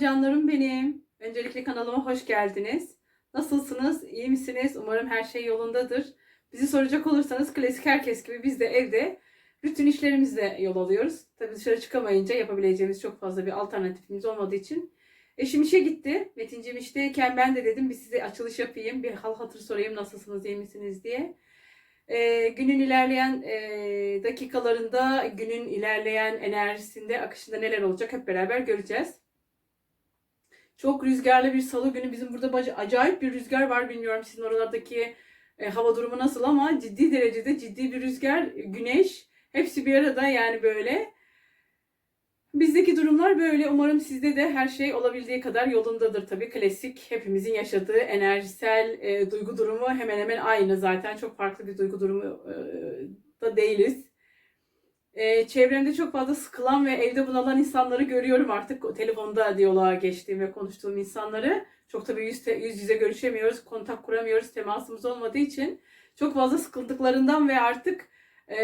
canlarım benim. Öncelikle kanalıma hoş geldiniz. Nasılsınız? İyi misiniz? Umarım her şey yolundadır. Bizi soracak olursanız klasik herkes gibi biz de evde rutin işlerimizle yol alıyoruz. Tabii dışarı çıkamayınca yapabileceğimiz çok fazla bir alternatifimiz olmadığı için. Eşim işe gitti. Metinciğim işteyken ben de dedim bir size açılış yapayım. Bir hal hatır sorayım nasılsınız, iyi misiniz diye. Ee, günün ilerleyen e, dakikalarında, günün ilerleyen enerjisinde, akışında neler olacak hep beraber göreceğiz. Çok rüzgarlı bir salı günü. Bizim burada baca- acayip bir rüzgar var. Bilmiyorum sizin oralardaki e, hava durumu nasıl ama ciddi derecede ciddi bir rüzgar, güneş hepsi bir arada yani böyle. Bizdeki durumlar böyle. Umarım sizde de her şey olabildiği kadar yolundadır tabii. Klasik hepimizin yaşadığı enerjisel e, duygu durumu hemen hemen aynı zaten. Çok farklı bir duygu durumu e, da değiliz. E, çevremde çok fazla sıkılan ve evde bunalan insanları görüyorum artık. Telefonda diyaloğa geçtiğim ve konuştuğum insanları. Çok tabii yüz, te- yüz yüze görüşemiyoruz, kontak kuramıyoruz, temasımız olmadığı için. Çok fazla sıkıldıklarından ve artık e,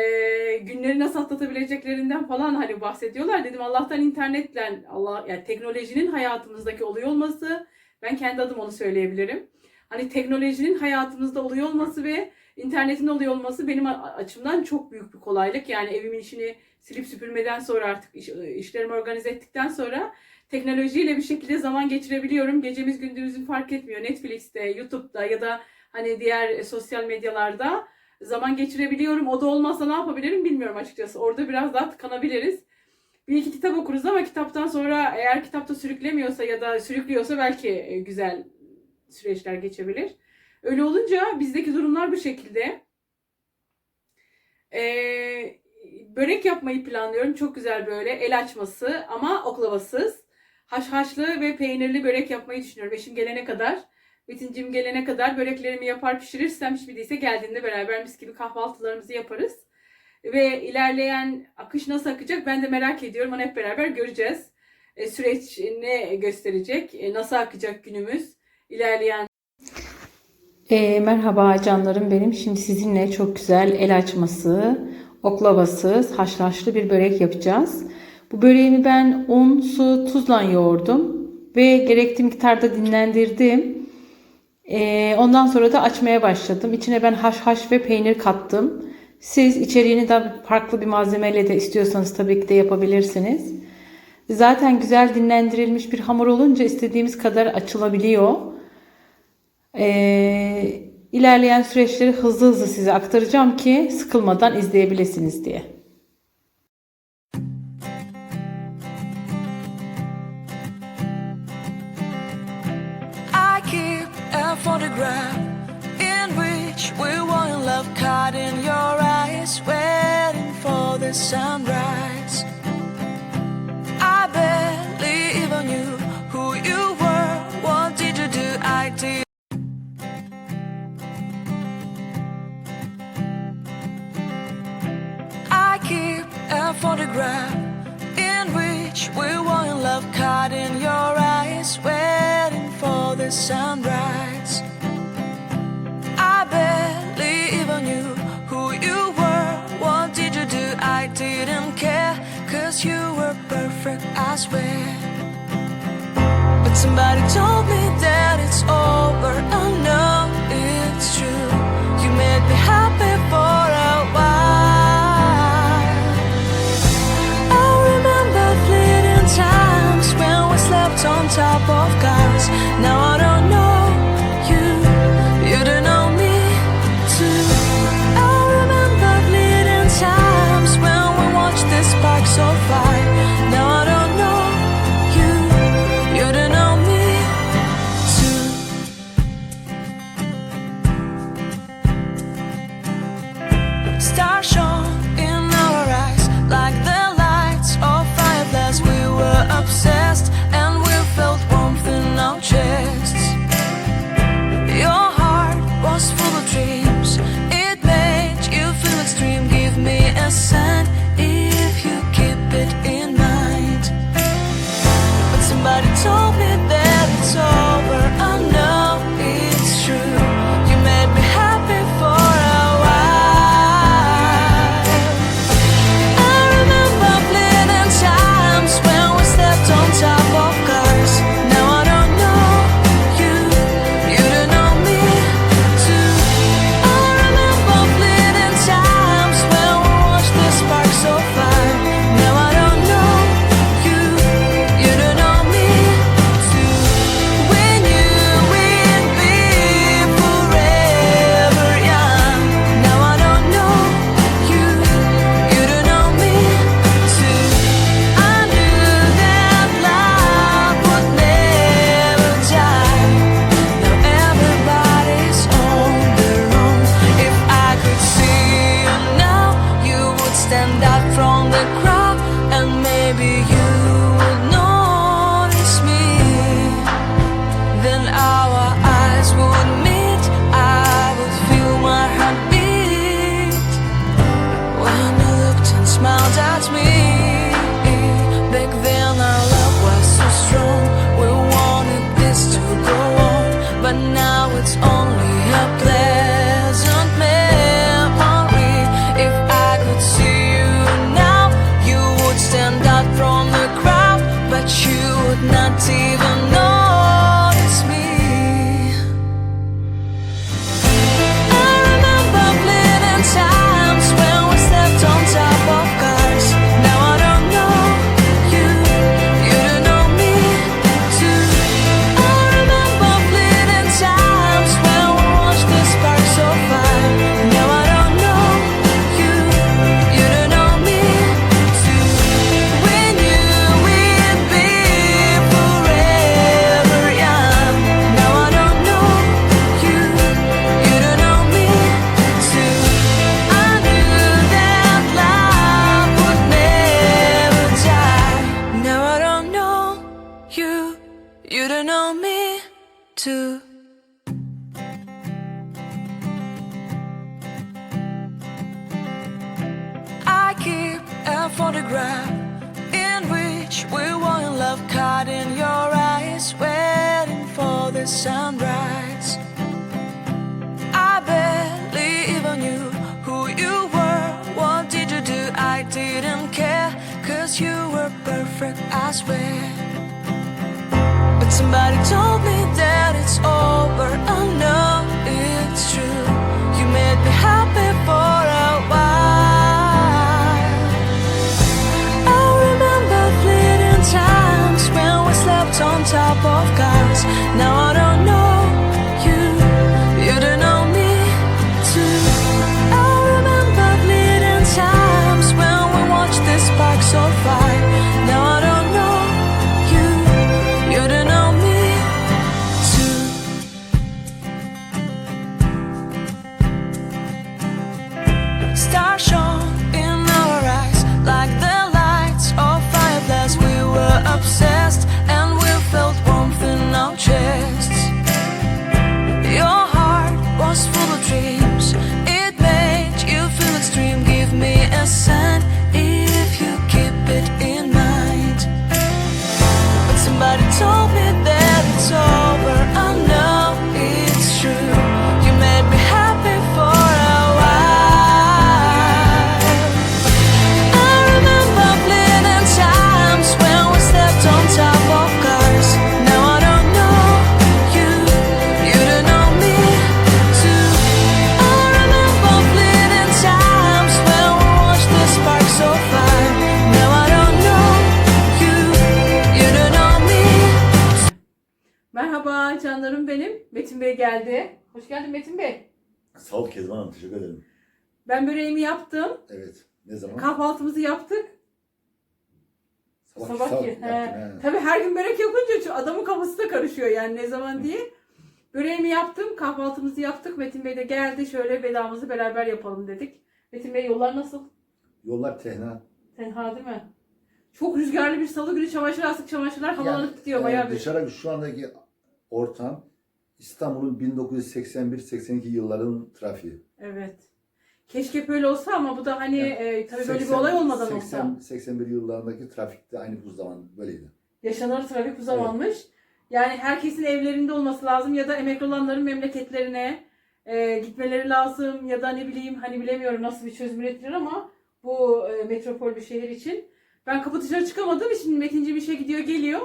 günleri nasıl atlatabileceklerinden falan hani bahsediyorlar. Dedim Allah'tan internetle, Allah yani teknolojinin hayatımızdaki oluyor olması, ben kendi adım onu söyleyebilirim. Hani teknolojinin hayatımızda oluyor olması ve internetin oluyor olması benim açımdan çok büyük bir kolaylık. Yani evimin işini silip süpürmeden sonra artık iş- işlerimi organize ettikten sonra teknolojiyle bir şekilde zaman geçirebiliyorum. Gecemiz gündüzümüzü fark etmiyor. Netflix'te, YouTube'da ya da hani diğer e, sosyal medyalarda zaman geçirebiliyorum. O da olmazsa ne yapabilirim bilmiyorum açıkçası. Orada biraz daha tıkanabiliriz. Bir iki kitap okuruz ama kitaptan sonra eğer kitapta sürüklemiyorsa ya da sürüklüyorsa belki e, güzel süreçler geçebilir. Öyle olunca bizdeki durumlar bu şekilde. Ee, börek yapmayı planlıyorum. Çok güzel böyle el açması ama oklavasız. Haşhaşlı ve peynirli börek yapmayı düşünüyorum. Eşim gelene kadar. Bitincim gelene kadar böreklerimi yapar pişirirsem hiçbir değilse geldiğinde beraber mis gibi kahvaltılarımızı yaparız. Ve ilerleyen akış nasıl akacak ben de merak ediyorum. Onu hep beraber göreceğiz. E, süreç ne gösterecek? E, nasıl akacak günümüz? İlerleyen E, merhaba canlarım benim. Şimdi sizinle çok güzel el açması, oklavasız, haşhaşlı bir börek yapacağız. Bu böreğimi ben un, su, tuzla yoğurdum ve gerektiği miktarda dinlendirdim. E, ondan sonra da açmaya başladım. İçine ben haşhaş ve peynir kattım. Siz içeriğini de farklı bir malzemeyle de istiyorsanız tabii ki de yapabilirsiniz. Zaten güzel dinlendirilmiş bir hamur olunca istediğimiz kadar açılabiliyor. Ee, ilerleyen süreçleri hızlı hızlı size aktaracağım ki sıkılmadan izleyebilirsiniz diye. Photograph in which we were in love, caught in your eyes, waiting for the sunrise. In which we were in love, caught in your eyes, waiting for the sunrise. I barely even knew who you were. What did you do? I didn't care, cause you were perfect, I swear. But somebody told me that it's over. Oh I know top photograph in which we were in love, caught in your eyes, waiting for the sunrise. I barely even knew who you were. What did you do? I didn't care, cause you were perfect, I swear. Canlarım benim. Metin Bey geldi. Hoş geldin Metin Bey. Sağ ol Kezban Hanım, teşekkür ederim. Ben böreğimi yaptım. Evet, ne zaman? Kahvaltımızı yaptık. sabah, Sabah sabah ki. Tabii her gün börek yapınca adamın kafası da karışıyor yani ne zaman diye. Böreğimi yaptım, kahvaltımızı yaptık. Metin Bey de geldi. Şöyle vedamızı beraber yapalım dedik. Metin Bey yollar nasıl? Yollar tehna. Tenha değil mi? Çok rüzgarlı bir salı günü çamaşır astık çamaşırlar havalanıp gidiyor e, bayağı bir. Dışarı şu andaki ortam İstanbul'un 1981-82 yılların trafiği. Evet. Keşke böyle olsa ama bu da hani Yani e, tabii böyle bir 80 olay olmadan 80, olsa. 81 yıllarındaki trafikte aynı bu zaman böyleydi. Yaşanır trafik bu zamanmış. Yani herkesin evlerinde olması lazım ya da emekli olanların memleketlerine e, gitmeleri lazım ya da ne bileyim hani bilemiyorum nasıl bir çözüm üretilir ama bu e, metropol bir şehir için. Ben kapı dışarı çıkamadım. Şimdi Metinciğim işe gidiyor geliyor.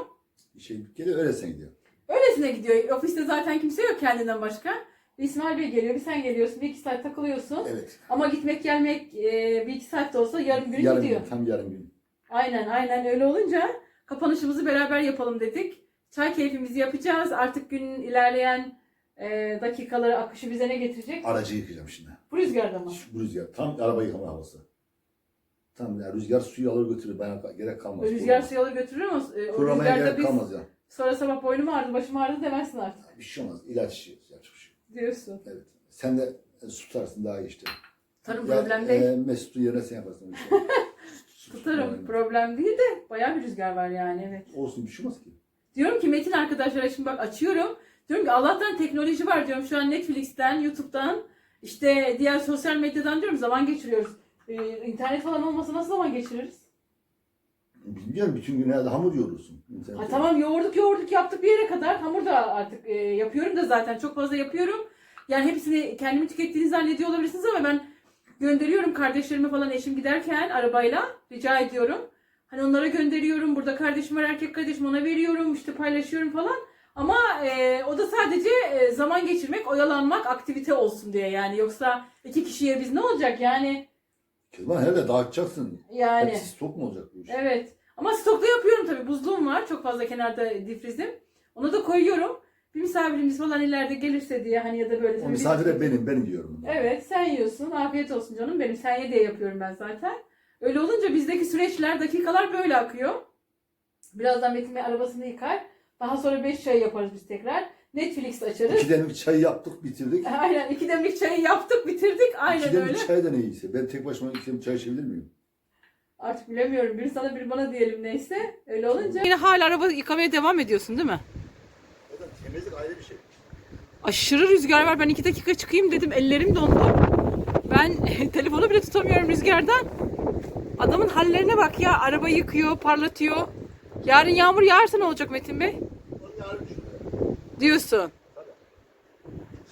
Şey geliyor öylesine gidiyor. Öylesine gidiyor. Ofiste zaten kimse yok kendinden başka. Bir İsmail Bey geliyor, bir sen geliyorsun, bir iki saat takılıyorsun. Evet. Ama gitmek gelmek e, bir iki saat de olsa yarım gün yarım gidiyor. gün, tam yarım gün. Aynen aynen öyle olunca kapanışımızı beraber yapalım dedik. Çay keyfimizi yapacağız. Artık günün ilerleyen e, dakikaları akışı bize ne getirecek? Aracı yıkayacağım şimdi. Bu rüzgarda mı? Şu, bu rüzgar. Tam araba yıkama havası. Tam yani rüzgar suyu alır götürür. Bana gerek kalmaz. Rüzgar suyu alır götürür ama e, o rüzgarda gerek biz kalmaz ya. Sonra sabah boynum ağrıdı, başım ağrıdı demezsin artık Bir şey olmaz. İlaç içiyoruz. Yapacak bir şey. yok. diyorsun. Evet. Sen de e, su tutarsın daha iyi işte. Tutarım Ya, problem değil. E, Mesut'un yerine sen yaparsın. Işte. Su Tutarım tutma. problem değil de bayağı bir rüzgar var yani evet. Olsun bir şey olmaz ki. Diyorum ki Metin arkadaşlara şimdi bak açıyorum. Diyorum ki Allah'tan teknoloji var diyorum. Şu an Netflix'ten, YouTube'dan, işte diğer sosyal medyadan diyorum zaman geçiriyoruz. Ee, internet falan olmasa nasıl zaman geçiririz? Bilmiyorum bütün gün herhalde hamur yoğurursun. Ha, tamam yoğurduk yoğurduk yaptık bir yere kadar. Hamur da artık e, yapıyorum da zaten çok fazla yapıyorum. Yani hepsini kendimi tükettiğini zannediyor olabilirsiniz ama ben gönderiyorum kardeşlerime falan eşim giderken arabayla rica ediyorum. Hani onlara gönderiyorum. Burada kardeşim var erkek kardeşim ona veriyorum. işte paylaşıyorum falan. Ama e, o da sadece e, zaman geçirmek, oyalanmak, aktivite olsun diye yani. Yoksa iki kişiye biz ne olacak yani? Kezban hele dağıtacaksın. Yani. Hepsi stok mu olacak bu iş? Evet. Ama stokta yapıyorum tabii. Buzluğum var. Çok fazla kenarda difrizim. Ona da koyuyorum. Bir misafirimiz falan ileride gelirse diye hani ya da böyle. O misafir de benim, benim diyorum. Evet sen yiyorsun. Afiyet olsun canım benim. Sen ye diye yapıyorum ben zaten. Öyle olunca bizdeki süreçler, dakikalar böyle akıyor. Birazdan Metin Bey arabasını yıkar. Daha sonra 5 çay yaparız biz tekrar. Netflix açarız. İki demlik çay yaptık, bitirdik. Aynen iki demlik çayı yaptık bitirdik. Aynen İki demlik öyle. çay da ne iyisi. Ben tek başıma iki demlik çay içebilir miyim? Artık bilemiyorum. Biri sana biri bana diyelim neyse. Öyle olunca. Yine hala araba yıkamaya devam ediyorsun değil mi? Zaten temizlik ayrı bir şey. Aşırı rüzgar var. Ben iki dakika çıkayım dedim. Ellerim dondu. Ben telefonu bile tutamıyorum rüzgardan. Adamın hallerine bak ya. Araba yıkıyor, parlatıyor. Yarın yağmur yağarsa ne olacak Metin Bey? Diyorsun.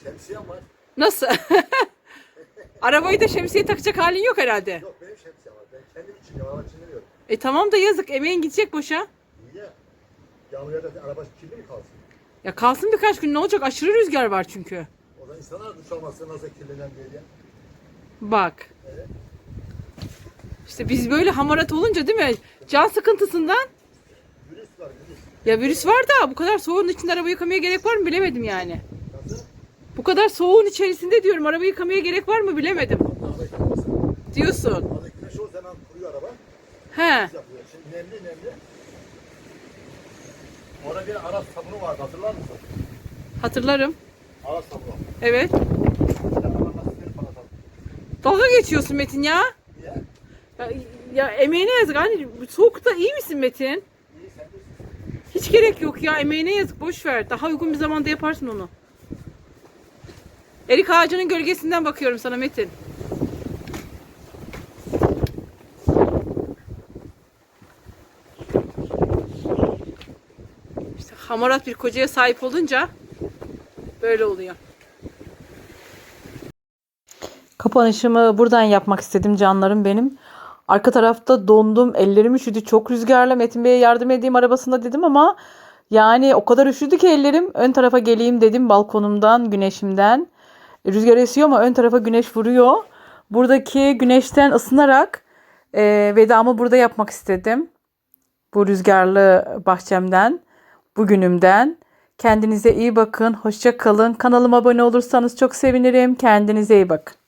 Şemsiyem var. Nasıl? Arabayı da şemsiye takacak halin yok herhalde. Yok benim şemsiyem var. Ben kendim için araba için veriyorum. E tamam da yazık. Emeğin gidecek boşa. Niye? Yağmur yağda araba kirli mi kalsın? Ya kalsın birkaç gün ne olacak? Aşırı rüzgar var çünkü. O zaman insanlar duş almazsa nasıl kirlenen diye. Bak. İşte biz böyle hamarat olunca değil mi? Can sıkıntısından. Ya virüs var da bu kadar soğuğun içinde araba yıkamaya gerek var mı bilemedim yani. Bu kadar soğuğun içerisinde diyorum araba yıkamaya gerek var mı bilemedim. Diyorsun. Arada güneş olsa hemen kuruyor araba. He. yapıyor. Şimdi nemli nemli. Orada bir Arap sabunu vardı hatırlar mısın? Hatırlarım. Arap sabunu. Evet. İşte lastikleri. Dalga geçiyorsun Metin ya. Niye? Ya, ya emeğine yazık. Hani soğukta iyi misin Metin? Hiç gerek yok ya. Emeğine yazık. Boş ver. Daha uygun bir zamanda yaparsın onu. Erik ağacının gölgesinden bakıyorum sana Metin. İşte hamarat bir kocaya sahip olunca böyle oluyor. Kapanışımı buradan yapmak istedim canlarım benim. Arka tarafta dondum, ellerim üşüdü. Çok rüzgarla Metin Bey'e yardım edeyim arabasında dedim ama yani o kadar üşüdü ki ellerim. Ön tarafa geleyim dedim balkonumdan, güneşimden. Rüzgar esiyor ama ön tarafa güneş vuruyor. Buradaki güneşten ısınarak e, vedamı burada yapmak istedim. Bu rüzgarlı bahçemden, bugünümden. Kendinize iyi bakın, hoşça kalın. Kanalıma abone olursanız çok sevinirim. Kendinize iyi bakın.